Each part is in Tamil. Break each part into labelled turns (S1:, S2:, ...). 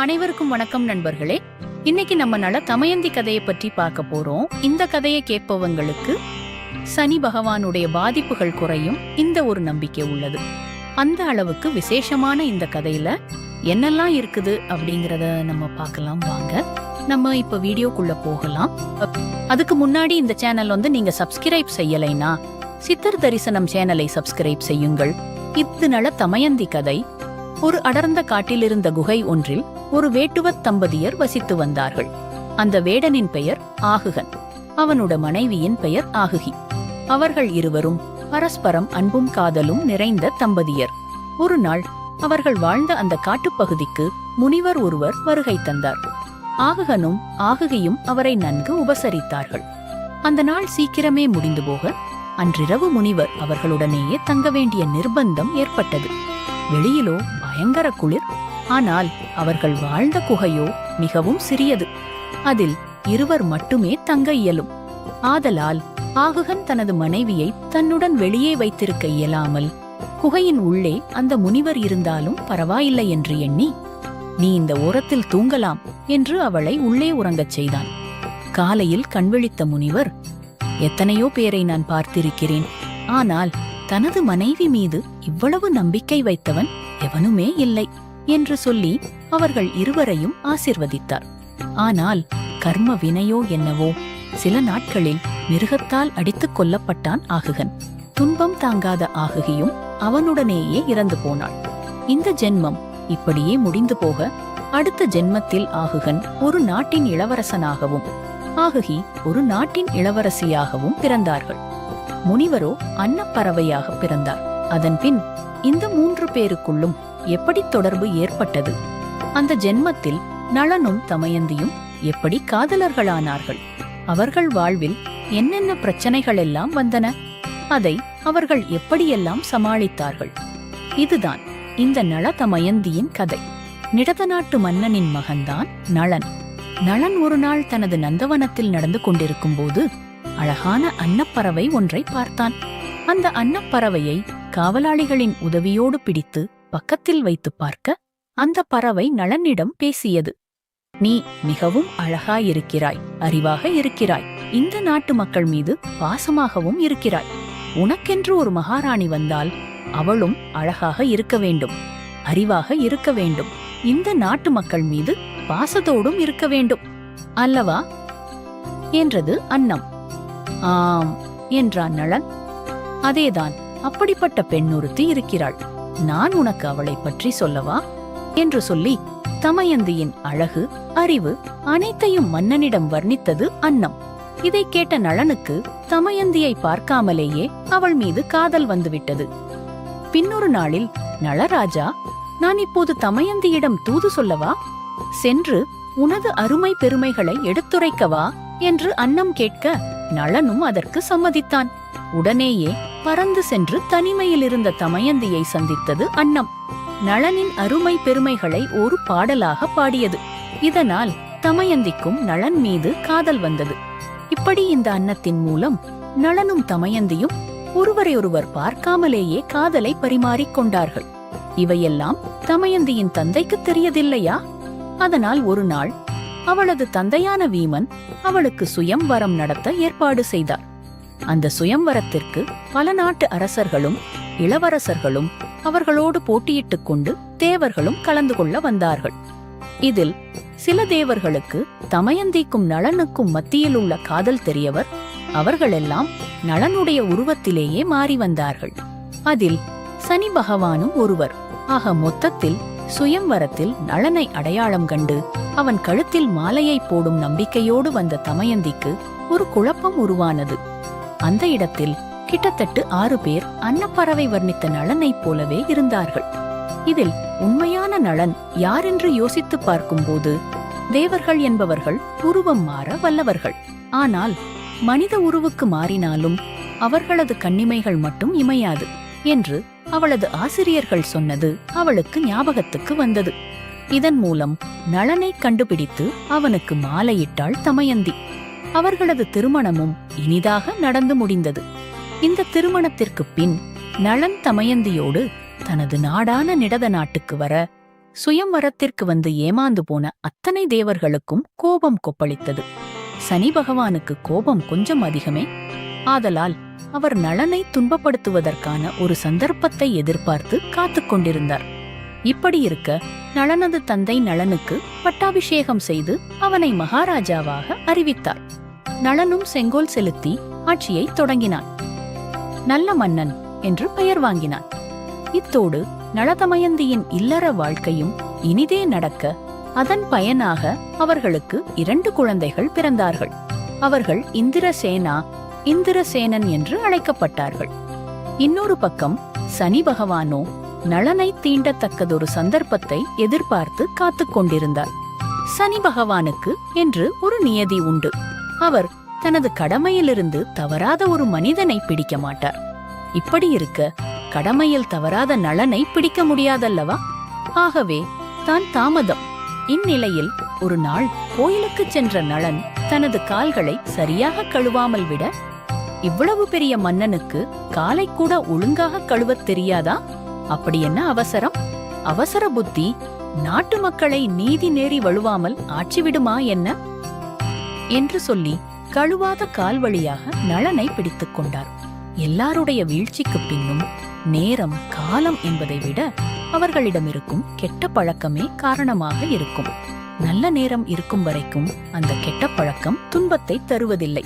S1: அனைவருக்கும் வணக்கம் நண்பர்களே. இன்னைக்கு நம்ம நல தமயந்தி கதையை பற்றி பார்க்க போறோம். இந்த கதையை கேட்பவங்களுக்கு சனி பகவானுடைய பாதிப்புகள் குறையும். இந்த ஒரு நம்பிக்கை உள்ளது. அந்த அளவுக்கு விசேஷமான இந்த கதையில என்னெல்லாம் இருக்குது அப்படிங்கறத நம்ம பார்க்கலாம் வாங்க. நம்ம இப்ப வீடியோக்குள்ள போகலாம். அதுக்கு முன்னாடி இந்த சேனல் வந்து நீங்க சப்ஸ்கிரைப் செய்யலைனா சித்தர் தரிசனம் சேனலை சப்ஸ்கிரைப் செய்யுங்கள். இது நல தமயந்தி கதை. ஒரு அடர்ந்த காட்டிலிருந்த குகை ஒன்றில் ஒரு வேட்டுவத் தம்பதியர் வசித்து வந்தார்கள். அந்த வேடனின் பெயர் ஆகுகன். அவனோட மனைவியின் பெயர் ஆகுகி. அவர்கள் இருவரும் பரஸ்பரம் அன்பும் காதலும் நிறைந்த தம்பதியர். ஒரு நாள் அவர்கள் வாழ்ந்த அந்த காட்டுப்பகுதிக்கு முனிவர் ஒருவர் வருகை தந்தார். ஆகுகனும் ஆகுகியும் அவரை நன்கு உபசரித்தார்கள். அந்த நாள் சீக்கிரமே முடிந்து போக அன்றிரவு முனிவர் அவர்களுடனேயே தங்க வேண்டிய நிர்பந்தம் ஏற்பட்டது. வெளியிலோ பயங்கர குளிர் ஆனால் அவர்கள் வாழ்ந்த குகையோ மிகவும் சிறியது. அதில் இருவர் மட்டுமே தங்க இயலும். ஆதலால் ஆகுகன் தனது மனைவியை தன்னுடன் வெளியே வைத்திருக்க இயலாமல் குகையின் உள்ளே அந்த முனிவர் இருந்தாலும் பரவாயில்லை என்று எண்ணி நீ இந்த ஓரத்தில் தூங்கலாம் என்று அவளை உள்ளே உறங்கச் செய்தான். காலையில் கண்விழித்த முனிவர் எத்தனையோ பேரை நான் பார்த்திருக்கிறேன். ஆனால் தனது மனைவி மீது இவ்வளவு நம்பிக்கை வைத்தவன் எவனுமே இல்லை. என்று சொல்லி அவர்கள் இருவரையும் ஆசிர்வதித்தார். ஆனால் கர்ம வினையோ என்னவோ சில நாட்களில் மிருகத்தால் அடித்துக் கொல்லப்பட்டான் ஆகுகன். துன்பம் தாங்காத ஆகுகியும் அவனுடனேயே இறந்து போனாள். இந்த ஜென்மம் இப்படியே முடிந்து போக அடுத்த ஜென்மத்தில் ஆகுகன் ஒரு நாட்டின் இளவரசனாகவும் ஆகுகி ஒரு நாட்டின் இளவரசியாகவும் பிறந்தார்கள். முனிவரோ அன்னப்பறவையாக பிறந்தார். அதன்பின் இந்த மூன்று பேருக்குள்ளும் எப்படி தொடர்பு ஏற்பட்டது? அந்த ஜென்மத்தில் நளனும் தமயந்தியும் எப்படி காதலர்களானார்கள்? அவர்கள் வாழ்வில் என்னென்ன பிரச்சனைகள் எல்லாம் வந்தன? அதை அவர்கள் எப்படியெல்லாம் சமாளித்தார்கள்? இதுதான் இந்த நளதமயந்தியின் கதை. நிடத நாட்டு மன்னனின் மகன்தான் நளன். நளன் ஒரு நாள் தனது நந்தவனத்தில் நடந்து கொண்டிருக்கும் போது அழகான அன்னப்பறவை ஒன்றை பார்த்தான். அந்த அன்னப்பறவையை காவலாளிகளின் உதவியோடு பிடித்து பக்கத்தில் வைத்து பார்க்க அந்த பறவை நளனிடம் பேசியது. நீ மிகவும் அழகாயிருக்கிறாய் அறிவாக இருக்கிறாய். இந்த நாட்டு மக்கள் மீது பாசமாகவும் இருக்கிறாய். உனக்கென்று ஒரு மகாராணி வந்தால் அவளும் அழகாக இருக்க வேண்டும் அறிவாக இருக்க வேண்டும். இந்த நாட்டு மக்கள் மீது பாசத்தோடும் இருக்க வேண்டும் அல்லவா? என்றது அன்னம். ஆம் என்றான் நளன். அதேதான் அப்படிப்பட்ட பெண்ணொருத்தி இருக்கிறாள். நான் உனக்கு அவளை பற்றி சொல்லவா? என்று சொல்லி தமயந்தியின் அழகு அறிவு அனைத்தையும் மன்னனிடம் வர்ணித்தது அன்னம். இதை கேட்ட நளனுக்கு தமயந்தியை பார்க்காமலேயே அவள் மீது காதல் வந்துவிட்டது. பின்னொரு நாளில் நளராஜா நான் இப்போது தமயந்தியிடம் தூது சொல்லவா? சென்று உனது அருமை பெருமைகளை எடுத்துரைக்கவா? என்று அன்னம் கேட்க நளனும் அதற்கு சம்மதித்தான். உடனேயே பறந்து சென்று தனிமையில் இருந்த தமயந்தியை சந்தித்தது அன்னம். நளனின் அருமை பெருமைகளை ஒரு பாடலாக பாடியது. இதனால் தமயந்திக்கும் நளன் மீது காதல் வந்தது. இப்படி இந்த அன்னத்தின் மூலம் நளனும் தமயந்தியும் ஒருவரையொருவர் பார்க்காமலேயே காதலை பரிமாறிக்கொண்டார்கள் இவையெல்லாம் தமயந்தியின் தந்தைக்கு தெரியதில்லையா அதனால் ஒரு நாள் அவளது தந்தையான வீமன் அவளுக்கு சுயம் வரம் நடத்த ஏற்பாடு செய்தார். அந்த சுயம்வரத்திற்கு பல நாட்டு அரசர்களும் இளவரசர்களும் அவர்களோடு போட்டியிட்டுக் கொண்டு தேவர்களும் கலந்து கொள்ள வந்தார்கள். இதில் சில தேவர்களுக்கு தமயந்திக்கும் நளனுக்கும் மத்தியில் உள்ள காதல் தெரியவர் அவர்களெல்லாம் நளனுடைய உருவத்திலேயே மாறி வந்தார்கள். அதில் சனி பகவானும் ஒருவர். ஆக மொத்தத்தில் சுயம்வரத்தில் நளனை அடையாளம் கண்டு அவன் கழுத்தில் மாலையை போடும் நம்பிக்கையோடு வந்த தமயந்திக்கு ஒரு குழப்பம் உருவானது. அந்த இடத்தில் கிட்டத்தட்ட ஆறு பேர் அன்னப்பறவை வர்ணித்த நலனை போலவே இருந்தார்கள். இதில் உண்மையான நலன் யாரென்று யோசித்து பார்க்கும்போது தேவர்கள் என்பவர்கள் உருவம் மாற வல்லவர்கள். ஆனால் மனித உருவுக்கு மாறினாலும் அவர்களது கண்ணிமைகள் மட்டும் இமையாது என்று அவளது ஆசிரியர்கள் சொன்னது அவளுக்கு ஞாபகத்துக்கு வந்தது. இதன் மூலம் நலனை கண்டுபிடித்து அவனுக்கு மாலையிட்டாள் தமயந்தி. அவர்களது திருமணமும் இனிதாக நடந்து முடிந்தது. இந்த திருமணத்திற்கு பின் நளன் தமயந்தியோடு தனது நாடான நிடத நாட்டுக்கு வர சுயம்வரத்திற்கு வந்து ஏமாந்து போன அத்தனை தேவர்களுக்கும் கோபம் கொப்பளித்தது. சனி பகவானுக்கு கோபம் கொஞ்சம் அதிகமே. ஆதலால் அவர் நளனை துன்பப்படுத்துவதற்கான ஒரு சந்தர்ப்பத்தை எதிர்பார்த்து காத்துக் கொண்டிருந்தார். இப்படி இருக்க நளனது தந்தை நளனுக்கு பட்டாபிஷேகம் செய்து அவனை மகாராஜாவாக அறிவித்தார். நளனும் செங்கோல் செலுத்தி ஆட்சியை தொடங்கினான். நல்ல மன்னன் என்று பெயர் வாங்கினான். இத்தோடு நளதமயந்தியின் இல்லற வாழ்க்கையும் இனிதே நடக்க அதன் பயனாக அவர்களுக்கு இரண்டு குழந்தைகள் பிறந்தார்கள். அவர்கள் இந்திரசேனா இந்திரசேனன் என்று அழைக்கப்பட்டார்கள். இன்னொரு பக்கம் சனி பகவானோ நளனை தீண்டத்தக்கதொரு சந்தர்ப்பத்தை எதிர்பார்த்து காத்துக் கொண்டிருந்தார். சனி பகவானுக்கு என்று ஒரு நியதி உண்டு. அவர் தனது கடமையிலிருந்து தவறாத ஒரு மனிதனை பிடிக்க மாட்டார். இப்படி இருக்க கடமையில் தவறாத நலனை பிடிக்க முடியாதல்லவா? ஆகவே தான் தாமதம். இந்நிலையில் ஒரு நாள் கோயிலுக்கு சென்ற நளன் தனது கால்களை சரியாக கழுவாமல் விட இவ்வளவு பெரிய மன்னனுக்கு காலை கூட ஒழுங்காக கழுவத் தெரியாதா? அப்படி என்ன அவசரம்? அவசர புத்தி நாட்டு மக்களை நீதி நேரி வழுவாமல் ஆட்சிவிடுமா என்ன? என்று சொல்லி கழுவாத கால் வழியாக நளனை பிடித்துக் கொண்டார். எல்லாருடைய வீழ்ச்சிக்கு பின்னும் நேரம் காலம் என்பதை விட அவர்களிடம் இருக்கும் கெட்ட பழக்கமே காரணமாக இருக்கும். நல்ல நேரம் இருக்கும் வரைக்கும் அந்த கெட்ட பழக்கம் துன்பத்தை தருவதில்லை.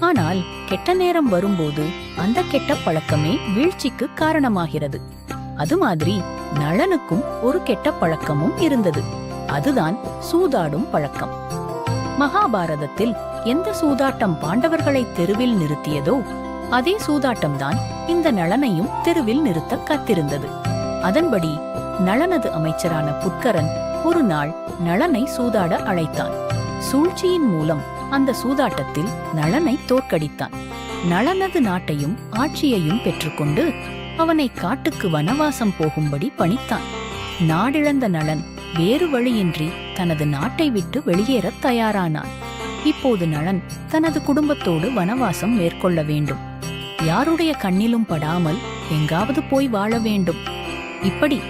S1: ஆனால் கெட்ட நேரம் வரும்போது அந்த கெட்ட பழக்கமே வீழ்ச்சிக்கு காரணமாகிறது. அது மாதிரி நளனுக்கும் ஒரு கெட்ட பழக்கமும் இருந்தது. அதுதான் சூதாடும் பழக்கம். மகாபாரதத்தில் எந்த சூதாட்டம் பாண்டவர்களை தெருவில் நிறுத்தியதோ அதே சூதாட்டம்தான் இந்த நளனையும் தெருவில் நிறுத்த காத்திருந்தது. அதன்படி நளனது அமைச்சரான புட்கரன் ஒரு நாள் நளனை சூதாட அழைத்தான். சூழ்ச்சியின் மூலம் அந்த சூதாட்டத்தில் நளனை தோற்கடித்தான். நளனது நாட்டையும் ஆட்சியையும் பெற்றுக்கொண்டு அவனை காட்டுக்கு வனவாசம் போகும்படி பணித்தான். நாடிழந்த நளன் வேறு வழியின்றி தனது நாட்டை விட்டு வெளியேறத் தயாரானான். இப்போது நளன் தனது குடும்பத்தோடு வனவாசம் மேற்கொள்ள வேண்டும். யாருடைய கண்ணிலும் படாமல் எங்காவது போய் வாழ வேண்டும். இப்படி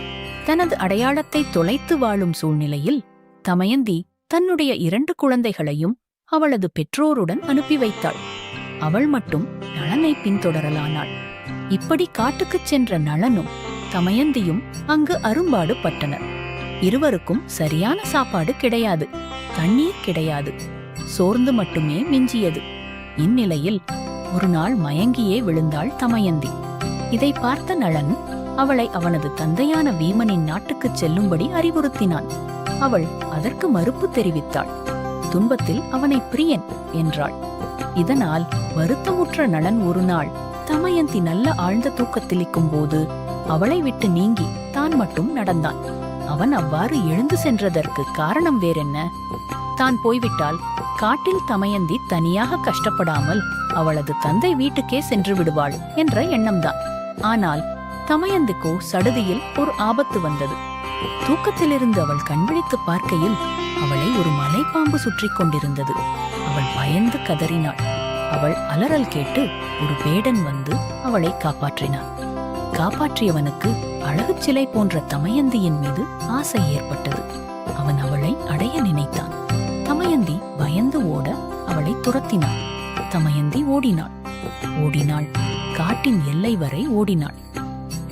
S1: தனது அடையாளத்தை தொலைத்து வாழும் சூழ்நிலையில் தமயந்தி தன்னுடைய இரண்டு குழந்தைகளையும் அவளது பெற்றோருடன் அனுப்பி வைத்தாள். அவள் மட்டும் நளனை பின்தொடரலானாள். இப்படி காட்டுக்குச் சென்ற நளனும் தமயந்தியும் அங்கு அரும்பாடு பட்டனர் இருவருக்கும் சரியான சாப்பாடு கிடையாது தண்ணீர் கிடையாது. சோர்ந்து மட்டுமே மிஞ்சியது. இந்நிலையில் ஒரு நாள் மயங்கியே விழுந்தாள் தமயந்தி. இதை பார்த்த நளன் அவளை அவனது தந்தையான வீமனின் நாட்டுக்குச் செல்லும்படி அறிவுறுத்தினான். அவள் அதற்கு மறுப்பு தெரிவித்தாள். துன்பத்தில் அவனை பிரியன் என்றாள். இதனால் வருத்தமுற்ற நளன் ஒரு நாள் தமயந்தி நல்ல ஆழ்ந்த தூக்கத்திலிக்கும் போது அவளை விட்டு நீங்கி தான் மட்டும் நடந்தான். அவன் அவ்வாறு எழுந்து சென்றதற்கு காரணம் வேறென்ன? தான் போய்விட்டால் காட்டில் தமயந்தி தனியாக கஷ்டப்படாமல் அவளது தந்தை வீட்டுக்கே சென்று விடுவாள் என்ற எண்ணம்தான். ஆனால் தமயந்திக்கோ சடுதியில் ஒரு ஆபத்து வந்தது. தூக்கத்திலிருந்து அவள் கண்விழித்து பார்க்கையில் அவளை ஒரு மலைப்பாம்பு சுற்றி கொண்டிருந்தது. அவள் பயந்து கதறினாள். அவள் அலறல் கேட்டு ஒரு வேடன் வந்து அவளை காப்பாற்றினான். காப்பாற்றியவனுக்கு அழகு சிலை போன்ற தமயந்தியின் மீது ஆசை ஏற்பட்டது. அவன் அவளை அடைய நினைத்தான். தமயந்தி பயந்து ஓட அவளை துரத்தினாள். தமயந்தி ஓடினாள். ஓடினாள் காட்டின் எல்லை வரை ஓடினாள்.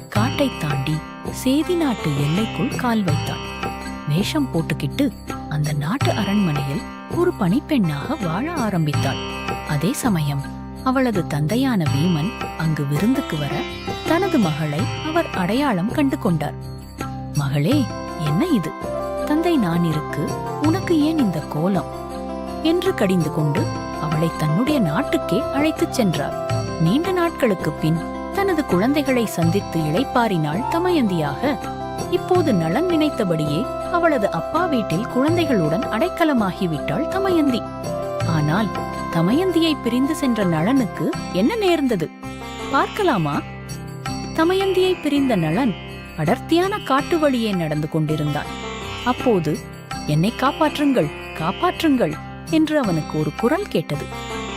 S1: காட்டை தாண்டி சேதி நாட்டு எல்லைக்குள் கால் வைத்தாள். வேஷம் போட்டுக்கிட்டு அந்த நாட்டு அரண்மனையில் ஒரு பணிப்பெண்ணாக வாழ ஆரம்பித்தாள். அதே சமயம் அவளது தந்தையான வீமன் அங்கு விருந்துக்கு வர தனது மகளை அவர் அடையாளம் கண்டு கொண்டார். மகளே என்ன இது? தந்தை நான் இருக்கு உனக்கு ஏன் இந்த கோலம்? என்று கடிந்து கொண்டு அவளை தன்னுடைய நாட்டுக்கே அழைத்துச் சென்றார். நீண்ட நாட்களுக்குப் பின் தனது குழந்தைகளை சந்தித்து இளைப்பாறினாள் தமயந்தியாக. இப்போது நலன் நினைத்தபடியே அவளது அப்பா வீட்டில் குழந்தைகளுடன் அடைக்கலமாகிவிட்டாள் தமயந்தி. ஆனால் தமயந்தியை பிரிந்து சென்ற நலனுக்கு என்ன நேர்ந்தது? பார்க்கலாமா? தமயந்தியை பிரிந்த நலன் அடர்த்தியான காட்டு வழியே நடந்து கொண்டிருந்தான். அப்போது என்னை காப்பாற்றுங்கள் காப்பாற்றுங்கள் என்று அவனுக்கு ஒரு குரல் கேட்டது.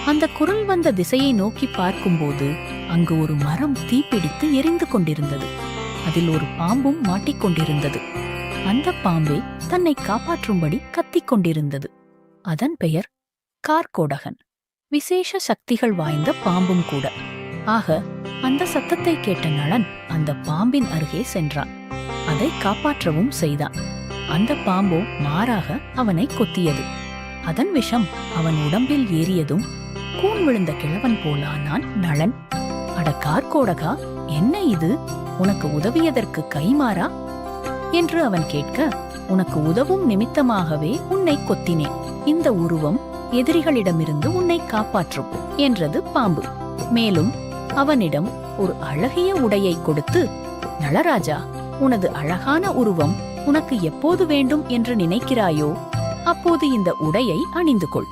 S1: அந்த குரல் வந்த திசையை நோக்கி பார்க்கும்போது அங்கு ஒரு மரம் தீப்பிடித்து எரிந்து கொண்டிருந்தது. அதில் ஒரு பாம்பும் மாட்டிக்கொண்டிருந்தது அந்த பாம்பே தன்னை காப்பாற்றும்படி கத்திக் கொண்டிருந்தது. அதன் பெயர் கார்கோடகன். விசேஷ சக்திகள் வாய்ந்த பாம்பும் கூட. ஆக அந்த சத்தத்தை கேட்ட நளன் அந்த பாம்பின் அருகே சென்றான். அதை காப்பாற்றவும் செய்தான். அந்த பாம்போ மாறாக அவனை கொத்தியது. அதன் விஷம் அவன் உடம்பில் ஏறியதும் கூன் விழுந்த கிழவன் போலானான் நளன். அட கார்கோடகா என்ன இது? உனக்கு உதவியதற்கு கைமாறா? என்று அவன் கேட்க உனக்கு உதவும் நிமித்தமாகவே உன்னை கொத்தினேன். இந்த உருவம் எதிரிகளிடமிருந்து உன்னை காப்பாற்றும் என்றது பாம்பு. மேலும் அவனிடம் ஒரு அழகிய உடையை கொடுத்து நளராஜா உனது அழகான உருவம் உனக்கு எப்போது வேண்டும் என்று நினைக்கிறாயோ அப்போது இந்த உடையை அணிந்து கொள்.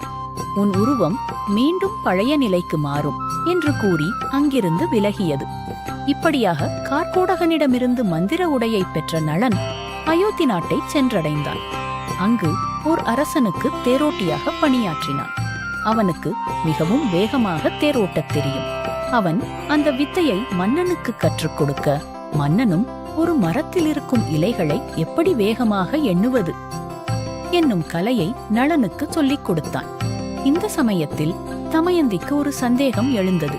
S1: உன் உருவம் மீண்டும் பழைய நிலைக்கு மாறும் என்று கூறி அங்கிருந்து விலகியது. இப்படியாக கார்கோடகனிடமிருந்து மந்திர உடையை பெற்ற நளன் அயோத்தி நாட்டை சென்றடைந்தான். அங்கு ஓர் அரசனுக்கு தேரோட்டியாக பணியாற்றினான். அவனுக்கு மிகவும் வேகமாக தேரோட்டத் தெரியும். அவன் அந்த வித்தையை மன்னனுக்கு கற்றுக் கொடுக்க. மன்னனும் ஒரு மரத்தில் இருக்கும் இலைகளை எப்படி வேகமாக எண்ணுவது? என்னும் கலையை நளனுக்கு சொல்லிக் கொடுத்தான். இந்த சமயத்தில் தமயந்திக்கு ஒரு சந்தேகம் எழுந்தது.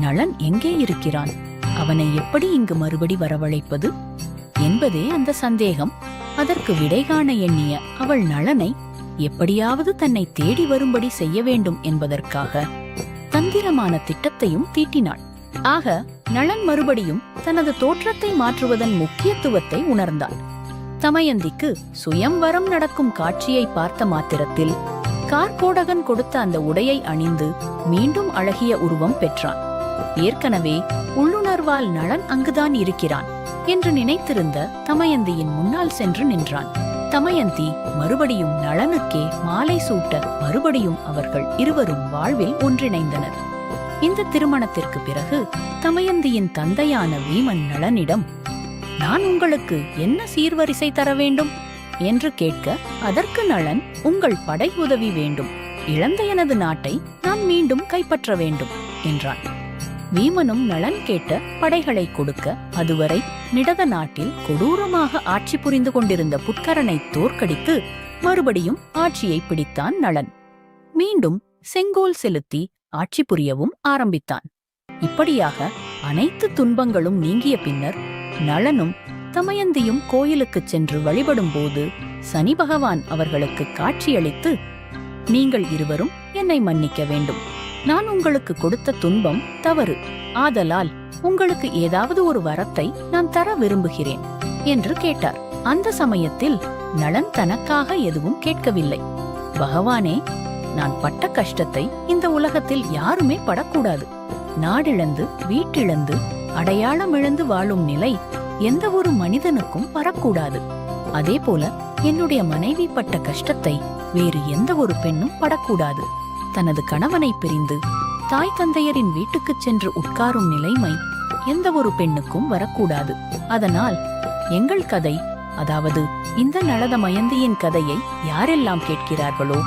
S1: நளன் எங்கே இருக்கிறான்? அவனை எப்படி இங்கு மறுபடி வரவழைப்பது? என்பதே அந்த சந்தேகம். அதற்கு விடை காண எண்ணிய அவள் நளனை எப்படியாவது தன்னை தேடி வரும்படி செய்ய வேண்டும் என்பதற்காக தந்திரமான திட்டத்தையும் தீட்டினாள். ஆக நளன் மறுபடியும் தனது தோற்றத்தை மாற்றுவதன் முக்கியத்துவத்தை உணர்ந்தான் தமயந்திக்கு சுயம்வரம் நடக்கும் காட்சியை பார்த்த மாத்திரத்தில் கார்கோடகன் கொடுத்த அந்த உடையை அணிந்து மீண்டும் அழகிய உருவம் பெற்றான். ஏற்கனவே உள்ளுணர்வால் நளன் அங்குதான் இருக்கிறான் என்று நினைத்திருந்த தமயந்தியின் முன்னால் சென்று நின்றான். தமயந்தி மறுபடியும் நளனுக்கே மாலை சூட்ட மறுபடியும் அவர்கள் இருவரும் வாழ்வில் ஒன்றிணைந்தனர். இந்த திருமணத்திற்கு பிறகு தமயந்தியின் தந்தையான வீமன் நளனிடம் நான் உங்களுக்கு என்ன சீர்வரிசை தர வேண்டும்? என்று கேட்க அதற்கு நளன் உங்கள் படை உதவி வேண்டும். இழந்த எனது நாட்டை நான் மீண்டும் கைப்பற்ற வேண்டும் என்றான். வீமனும் நலன் கேட்ட படைகளை கொடுக்க அதுவரை நிடத நாட்டில் கொடூரமாக ஆட்சி புரிந்து கொண்டிருந்த புட்கரனை தோற்கடித்து மறுபடியும் ஆட்சியை பிடித்தான் நளன் மீண்டும் செங்கோல் செலுத்தி ஆட்சி புரியவும் ஆரம்பித்தான். இப்படியாக அனைத்து துன்பங்களும் நீங்கிய பின்னர் நளனும் தமயந்தியும் கோயிலுக்குச் சென்று வழிபடும்போது சனி பகவான் அவர்களுக்கு காட்சியளித்து நீங்கள் இருவரும் என்னை மன்னிக்க வேண்டும். நான் உங்களுக்கு கொடுத்த துன்பம் தவறு. ஆதலால் உங்களுக்கு ஏதாவது ஒரு வரத்தை நான் தர விரும்புகிறேன் என்று கேட்டார். அந்த சமயத்தில் நலன் தனக்காக எதுவும் கேட்கவில்லை. பகவானே நான் பட்ட கஷ்டத்தை இந்த உலகத்தில் யாருமே படக்கூடாது. நாடிழந்து வீட்டிழந்து அடையாளம் இழந்து வாழும் நிலை எந்த ஒரு மனிதனுக்கும் வரக்கூடாது. அதே போல என்னுடைய மனைவி பட்ட கஷ்டத்தை வேறு எந்த ஒரு பெண்ணும் படக்கூடாது. தனது கணவனை பிரிந்து தாய் தந்தையரின் வீட்டுக்குச் சென்று உட்காரும் நிலைமை எந்த ஒரு பெண்ணுக்கும் வரக்கூடாது. அதனால் எங்கள் கதை அதாவது இந்த நளத மயந்தியின் கதையை யாரெல்லாம் கேட்கிறார்களோ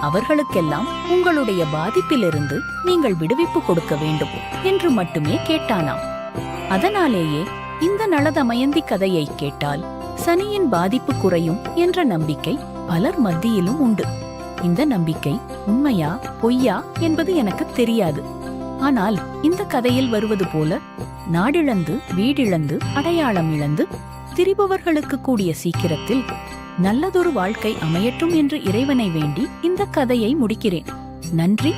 S1: அவர்களுக்கெல்லாம் உங்களுடைய பாதிப்பிலிருந்து நீங்கள் விடுவிப்பு கொடுக்க வேண்டும் என்று மட்டுமே கேட்டானாம். அதனாலேயே இந்த நளதமயந்தி கதையை கேட்டால் சனியின் பாதிப்பு குறையும் என்ற நம்பிக்கை பலர் மத்தியிலும் உண்டு. இந்த நம்பிக்கை உண்மையா பொய்யா என்பது எனக்கு தெரியாது. ஆனால் இந்த கதையில் வருவது போல நாடிழந்து வீடிழந்து அடையாளம் இழந்து திரிபவர்களுக்கு கூடிய சீக்கிரத்தில் நல்லதொரு வாழ்க்கை அமையட்டும் என்று இறைவனை வேண்டி இந்த கதையை முடிக்கிறேன். நன்றி.